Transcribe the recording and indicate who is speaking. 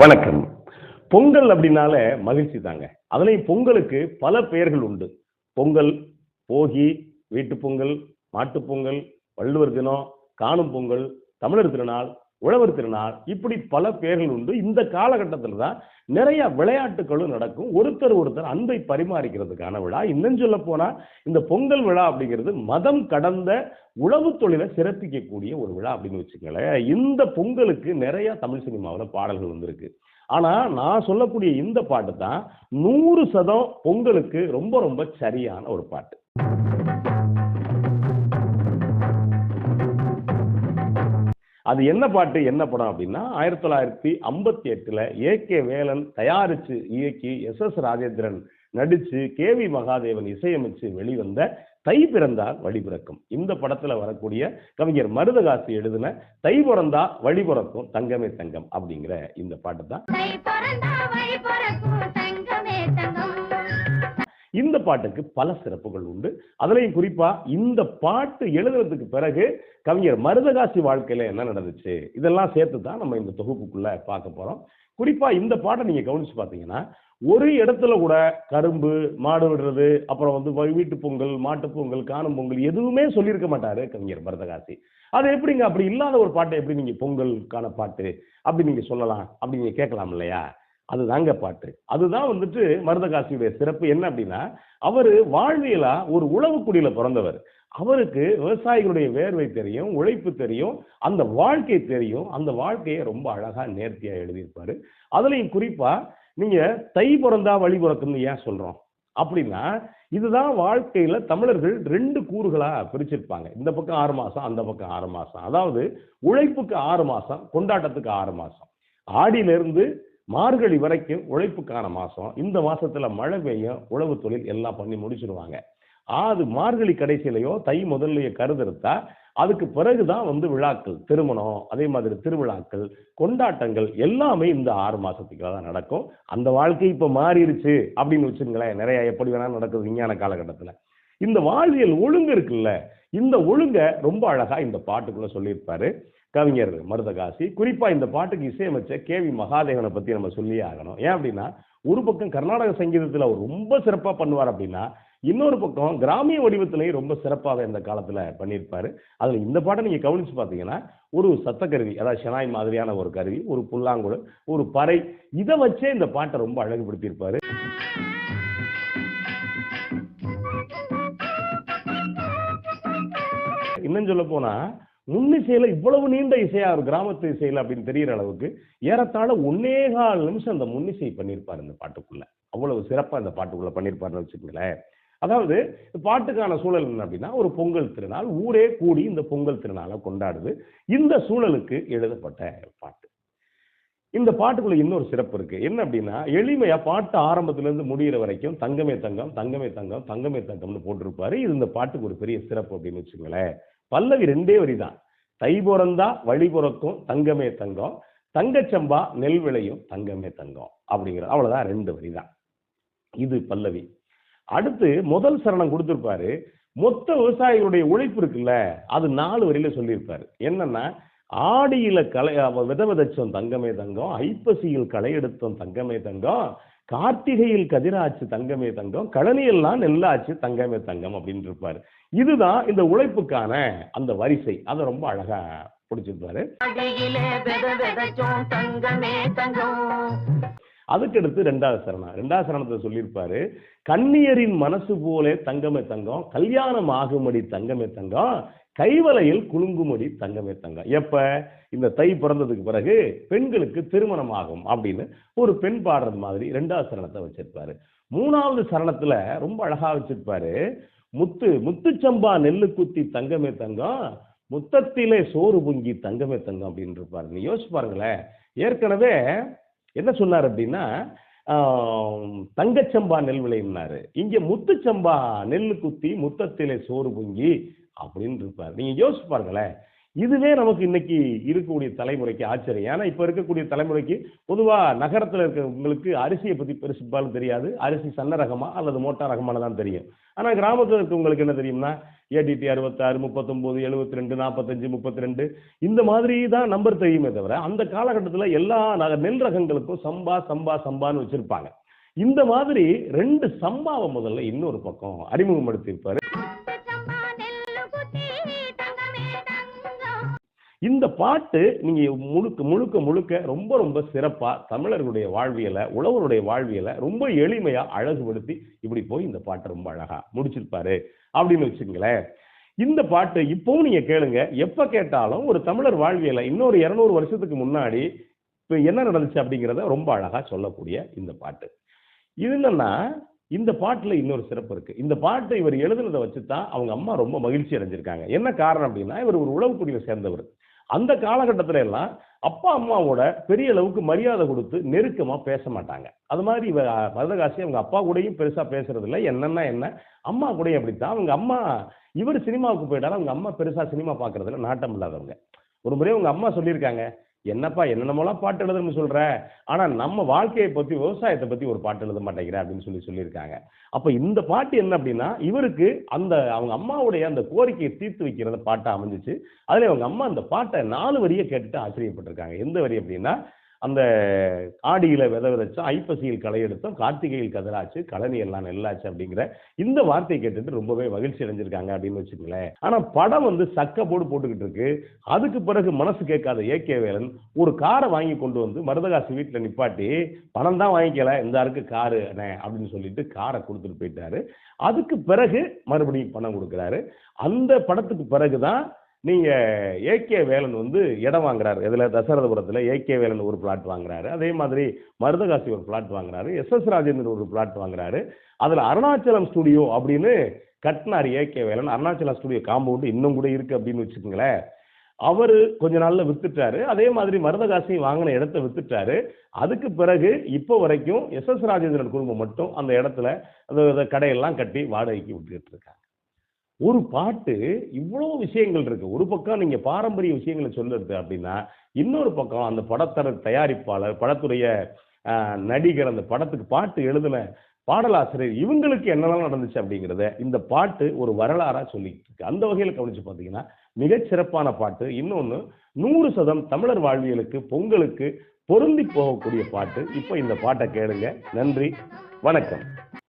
Speaker 1: வணக்கம். பொங்கல் அப்படின்னாலே மகிழ்ச்சி தாங்க. அதுலேயும் பொங்கலுக்கு பல பெயர்கள் உண்டு. பொங்கல் போகி வீட்டு பொங்கல் மாட்டுப்பொங்கல் வள்ளுவர் தினம் காணும் பொங்கல் தமிழர் திருநாள் உழவர் திருநாள் இப்படி பல பேர்கள் உண்டு. இந்த காலகட்டத்தில் தான் நிறைய விளையாட்டுகளும் நடக்கும். ஒருத்தர் ஒருத்தர் அன்பை பரிமாறிக்கிறதுக்கான விழா. இன்னும் சொல்ல போனா இந்த பொங்கல் விழா அப்படிங்கிறது மதம் கடந்த உழவு தொழிலை சிறப்பிக்கக்கூடிய ஒரு விழா அப்படின்னு வச்சுக்கோங்களேன். இந்த பொங்கலுக்கு நிறைய தமிழ் சினிமாவில் பாடல்கள் வந்திருக்கு. ஆனா நான் சொல்லக்கூடிய இந்த பாட்டு தான் நூறு சதம் பொங்கலுக்கு ரொம்ப ரொம்ப சரியான ஒரு பாட்டு. அது என்ன பாட்டு என்ன படம் அப்படின்னா ஆயிரத்தி தொள்ளாயிரத்தி ஐம்பத்தி எட்டில் ஏ கே வேலன் தயாரித்து இயக்கி எஸ் எஸ் ராஜேந்திரன் நடித்து கே வி மகாதேவன் இசையமைச்சு வெளிவந்த தை பிறந்தா வழிபிறக்கும் இந்த படத்தில் வரக்கூடிய கவிஞர் மருதகாசி எழுதின தை பிறந்தா வழிபிறக்கும் தங்கமே தங்கம் அப்படிங்கிற இந்த பாட்டு தான். பாட்டுக்கு பல சிறப்புகள் உண்டு. அதுலயும் குறிப்பா இந்த பாட்டு எழுதுறதுக்கு பிறகு கவிஞர் மருதகாசி வாழ்க்கையில என்ன நடந்துச்சு? இதெல்லாம் சேர்த்து தான் நம்ம இந்த தொகுப்புக்குள்ள பார்க்க போறோம். குறிப்பா இந்த பாட்டை நீங்க கவனிச்சு பார்த்தீங்கன்னா ஒரு இடத்துல கூட கரும்பு மாடு விடுறது அப்புறம் வந்து வீட்டு பொங்கல் மாட்டு பொங்கல் காணும் பொங்கல் எதுவுமே சொல்லியிருக்க மாட்டாரு கவிஞர் மருதகாசி. அது எப்படிங்க? அப்படி இல்லாத ஒரு பாட்டை எப்படி நீங்க பொங்கலுக்கான பாட்டு அப்படி நீங்க சொல்லலாம் அப்படி நீங்க கேட்கலாம் இல்லையா? அதுதாங்க பாட்டு. அதுதான் வந்துட்டு மருதகாசியுடைய சிறப்பு. என்ன அப்படின்னா அவர் வாழ்வியலா ஒரு உழவு குடியில பிறந்தவர். அவருக்கு விவசாயிகளுடைய வேர்வை தெரியும் உழைப்பு தெரியும் அந்த வாழ்க்கை தெரியும். அந்த வாழ்க்கையை ரொம்ப அழகா நேர்த்தியா எழுதியிருப்பாரு. அதுலயும் குறிப்பா நீங்க தை பிறந்தா வழி பிறக்கும்னு ஏன் சொல்றோம்? அப்படின்னா இதுதான் வாழ்க்கையில தமிழர்கள் ரெண்டு கூறுகளா பிரிச்சிருப்பாங்க. இந்த பக்கம் ஆறு மாசம் அந்த பக்கம் ஆறு மாசம். அதாவது உழைப்புக்கு ஆறு மாசம் கொண்டாட்டத்துக்கு ஆறு மாசம். ஆடியிலிருந்து மார்கழி வரைக்கும் உழைப்புக்கான மாதம் இந்த மாதத்தில் மழை பெய்யும் உழவு தொழில் எல்லாம் பண்ணி முடிச்சிருவாங்க. அது மார்கழி கடைசியிலையோ தை முதல்லையோ கருதிருத்தா அதுக்கு பிறகுதான் வந்து விழாக்கள் திருமணம் அதே மாதிரி திருவிழாக்கள் கொண்டாட்டங்கள் எல்லாமே இந்த ஆறு மாதத்துக்குள்ள தான் நடக்கும். அந்த வாழ்க்கை இப்போ மாறிடுச்சு அப்படின்னு வச்சுங்களேன் நிறைய எப்படி வேணாலும் நடக்குது விஞ்ஞான காலகட்டத்தில். இந்த வாழ்வியல் ஒழுங்கு இருக்குல்ல இந்த ஒழுங்க ரொம்ப அழகா இந்த பாட்டுக்குள்ள சொல்லியிருப்பாரு. கவிஞர் மருதகாசி. குறிப்பாக இந்த பாட்டுக்கு இசையமைச்ச கே வி மகாதேவனை பற்றி நம்ம சொல்லியே ஆகணும். ஏன் அப்படின்னா ஒரு பக்கம் கர்நாடக சங்கீதத்தில் அவர் ரொம்ப சிறப்பாக பண்ணுவார் அப்படின்னா இன்னொரு பக்கம் கிராமிய வடிவத்திலையும் ரொம்ப சிறப்பாக இந்த காலத்தில் பண்ணியிருப்பார். அதில் இந்த பாட்டை நீங்கள் கவனிச்சு பார்த்தீங்கன்னா ஒரு சத்தக்கருவி அதாவது ஷெனாய் மாதிரியான ஒரு கருவி ஒரு புல்லாங்குழல் ஒரு பறை இதை வச்சே இந்த பாட்டை ரொம்ப அழகுபடுத்தியிருப்பார். இன்னும் சொல்ல போனால் முன்னிசையில இவ்வளவு நீண்ட இசையா ஒரு கிராமத்து இசையில அப்படின்னு தெரியற அளவுக்கு ஏறத்தாழ ஒன்னே கால் நிமிஷம் அந்த முன்னிசை பண்ணியிருப்பாரு இந்த பாட்டுக்குள்ள. அவ்வளவு சிறப்பா இந்த பாட்டுக்குள்ள பண்ணியிருப்பாருன்னு வச்சுக்கோங்களேன். அதாவது இந்த பாட்டுக்கான சூழல் என்ன அப்படின்னா ஒரு பொங்கல் திருநாள் ஊரே கூடி இந்த பொங்கல் திருநாளை கொண்டாடுது. இந்த சூழலுக்கு எழுதப்பட்ட பாட்டு. இந்த பாட்டுக்குள்ள இன்னொரு சிறப்பு இருக்கு. என்ன அப்படின்னா எளிமையா பாட்டு ஆரம்பத்துல இருந்து முடியிற வரைக்கும் தங்கமே தங்கம் தங்கமே தங்கம் தங்கமே தங்கம்னு போட்டிருப்பாரு. இது இந்த பாட்டுக்கு ஒரு பெரிய சிறப்பு அப்படின்னு வச்சுங்களேன் பல்லவி ரெண்டே வரி தான் தை பிறந்தா வழி பிறக்கும் தங்கமே தங்கம். தங்கச்சம்பா நெல் விளையும் தங்கமே தங்கம் அப்படிங்கிற அவ்வளவுதான் ரெண்டு வரி தான் இது பல்லவி. அடுத்து முதல் சரணம் கொடுத்திருப்பாரு. மொத்த விவசாயிகளுடைய உழைப்பு இருக்குல்ல அது நாலு வரியில சொல்லியிருப்பாரு. என்னன்னா ஆடியில களை வித விதைச்சோம் தங்கமே தங்கம். ஐப்பசியில் களை எடுத்தோம் தங்கமே தங்கம். கார்த்திகையில் கதிராச்சு தங்கமே தங்கம் கழனியெல்லாம் நெல்லாச்சு தங்கமே தங்கம் அப்படின்னு இருப்பாரு இதுதான் இந்த உழைப்புக்கான அந்த வரிசை. அதை ரொம்ப அழகா பிடிச்சிருப்பாரு. அதுக்கடுத்து ரெண்டாவது சரணம். ரெண்டாவது சரணத்தை சொல்லியிருப்பாரு கன்னியரின் மனசு போலே தங்கமே தங்கம் கல்யாணம் ஆகுமடி தங்கமே தங்கம் கைவலையில் குலுங்குமடி தங்கமே தங்கம் எப்ப? இந்த தை பிறந்ததுக்கு பிறகு பெண்களுக்கு திருமணம் ஆகும் அப்படின்னு ஒரு பெண் பாடுறது மாதிரி ரெண்டாவது சரணத்தை வச்சிருப்பாரு. மூணாவது சரணத்துல ரொம்ப அழகா வச்சிருப்பாரு. முத்து முத்துச்சம்பா நெல்லு குத்தி தங்கமே தங்கம் முத்தத்திலே சோறு பொங்கி தங்கமே தங்கம் அப்படின்னு இருப்பாரு. நீ யோசிச்சு பாருங்களேன். ஏற்கனவே என்ன சொன்னார் அப்படின்னா தங்கச்சம்பா நெல் விளையினாரு இங்க முத்துச்சம்பா நெல் குத்தி முத்தத்திலே சோறு பொங்கி அப்படின்னு இருப்பார் நீங்கள் யோசிச்சு பாருங்களேன். இதுவே நமக்கு இன்னைக்கு இருக்கக்கூடிய தலைமுறைக்கு ஆச்சரியம். ஏன்னா இப்போ இருக்கக்கூடிய தலைமுறைக்கு பொதுவாக நகரத்தில் இருக்கிறவங்களுக்கு அரிசியை பற்றி பெருசுப்பாலும் தெரியாது. அரிசி சன்ன ரகமா அல்லது மோட்டார் ரகமான தான் தெரியும். ஆனால் கிராமத்தில் இருக்கவங்களுக்கு என்ன தெரியும்னா ஏடிடி அறுபத்தாறு முப்பத்தொம்போது எழுபத்தி ரெண்டு நாற்பத்தஞ்சு முப்பத்தி ரெண்டு இந்த மாதிரி தான் நம்பர் தெரியுமே தவிர அந்த காலகட்டத்தில் எல்லா நக- நெல் ரகங்களுக்கும் சம்பா சம்பா சம்பான்னு வச்சுருப்பாங்க. இந்த மாதிரி ரெண்டு சம்பாவை முதல்ல இன்னொரு பக்கம் அறிமுகப்படுத்தியிருப்பாரு. இந்த பாட்டு நீங்க முழுக்க முழுக்க முழுக்க ரொம்ப ரொம்ப சிறப்பா தமிழர்களுடைய வாழ்வியலை உழவருடைய வாழ்வியலை ரொம்ப எளிமையா அழகுபடுத்தி இப்படி போய் இந்த பாட்டை ரொம்ப அழகா முடிச்சிருப்பாரு. அப்படின்னு வச்சுங்களேன் இந்த பாட்டு இப்போவும் நீங்க கேளுங்க. எப்ப கேட்டாலும் ஒரு தமிழர் வாழ்வியலை இன்னொரு இருநூறு வருஷத்துக்கு முன்னாடி இப்ப என்ன நடந்துச்சு அப்படிங்கிறத ரொம்ப அழகா சொல்லக்கூடிய இந்த பாட்டு. இது என்னன்னா இந்த பாட்டில் இன்னொரு சிறப்பு இருக்குது இந்த பாட்டை இவர் எழுதுனதை வச்சு தான் அவங்க அம்மா ரொம்ப மகிழ்ச்சி அடைஞ்சிருக்காங்க. என்ன காரணம் அப்படின்னா இவர் ஒரு உழவுக்குடியை சேர்ந்தவர். அந்த காலகட்டத்துல எல்லாம் அப்பா அம்மாவோட பெரிய அளவுக்கு மரியாதை கொடுத்து நெருக்கமாக பேச மாட்டாங்க. அது மாதிரி இவ மருதகாசி அவங்க அப்பா கூடயும் பெருசாக பேசுறது இல்லை. என்னன்னா என்ன அம்மா கூடயும் அப்படித்தான். அவங்க அம்மா இவர் சினிமாவுக்கு போயிட்டாலும் அவங்க அம்மா பெருசாக சினிமா பார்க்கறதுல நாட்டம் இல்லாதவங்க. ஒரு முறை உங்க அம்மா சொல்லியிருக்காங்க என்னப்பா என்னென்னமோலாம் பாட்டு எழுதுன்னு சொல்ற? ஆனா நம்ம வாழ்க்கையை பத்தி விவசாயத்தை பத்தி ஒரு பாட்டு எழுத மாட்டேங்கிற அப்படின்னு சொல்லி சொல்லியிருக்காங்க. அப்ப இந்த பாட்டு என்ன அப்படின்னா இவருக்கு அந்த அவங்க அம்மாவுடைய அந்த கோரிக்கையை தீர்த்து வைக்கிறத பாட்டாக அமைஞ்சிச்சு. அதுல அவங்க அம்மா அந்த பாட்டை நாலு வரியை கேட்டுட்டு ஆச்சரியப்பட்டிருக்காங்க. எந்த வரி அப்படின்னா அந்த ஆடியில் வித விதைச்சோம் ஐப்பசியில் களை எடுத்தோம் கார்த்திகையில் கதிராச்சு கழனி எல்லாம் நெல்லாச்சு அப்படிங்கிற இந்த வார்த்தையை கேட்டுட்டு ரொம்பவே மகிழ்ச்சி அடைஞ்சிருக்காங்க அப்படின்னு வச்சுக்கோங்களேன். ஆனால் படம் வந்து சக்க போடு போட்டுக்கிட்டு இருக்கு. அதுக்கு பிறகு மனசு கேட்காத ஏகே வேலன் ஒரு காரை வாங்கி கொண்டு வந்து மருதகாசி வீட்டில் நிப்பாட்டி பணம் தான் வாங்கிக்கல இந்த இருக்கு காரு அப்படின்னு சொல்லிட்டு காரை கொடுத்துட்டு போயிட்டாரு. அதுக்கு பிறகு மறுபடியும் பணம் கொடுக்குறாரு. அந்த படத்துக்கு பிறகுதான் நீங்கள் ஏகே வேலன் வந்து இடம் வாங்குறாரு. இதில் தசரதபுரத்தில் ஏகே வேலன் ஒரு பிளாட் வாங்குறாரு. அதே மாதிரி மருதகாசி ஒரு பிளாட் வாங்குறாரு. எஸ் எஸ் ராஜேந்திரன் ஒரு பிளாட் வாங்குறாரு. அதில் அருணாச்சலம் ஸ்டுடியோ அப்படின்னு கட்டினார் AK Velan. Arunachalam studio compound இன்னும் கூட இருக்குது அப்படின்னு வச்சுக்கோங்களேன். அவர் கொஞ்ச நாளில் வித்துட்டாரு. அதே மாதிரி மருதகாசியும் வாங்கின இடத்த வித்துட்டாரு. அதுக்கு பிறகு இப்போ வரைக்கும் எஸ் எஸ் ராஜேந்திரன் குடும்பம் மட்டும் அந்த இடத்துல அந்த கடையெல்லாம் கட்டி வாடகைக்கு விட்டுக்கிட்டு இருக்காங்க. ஒரு பாட்டு இவ்வளோ விஷயங்கள் இருக்கு. ஒரு பக்கம் நீங்க பாரம்பரிய விஷயங்களை சொல்லுறது அப்படின்னா இன்னொரு பக்கம் அந்த படத்தர தயாரிப்பாளர் படத்துடைய நடிகர் அந்த படத்துக்கு பாட்டு எழுதின பாடலாசிரியர் இவங்களுக்கு என்னெல்லாம் நடந்துச்சு அப்படிங்கிறத இந்த பாட்டு ஒரு வரலாறா சொல்லிட்டு இருக்கு. அந்த வகையில் கவனிச்சு பார்த்தீங்கன்னா மிகச் சிறப்பான பாட்டு இன்னொன்று நூறு சதம் தமிழர் வாழ்வியலுக்கு பொங்கலுக்கு பொருந்தி போகக்கூடிய பாட்டு. இப்போ இந்த பாட்டை கேளுங்க. நன்றி. வணக்கம்.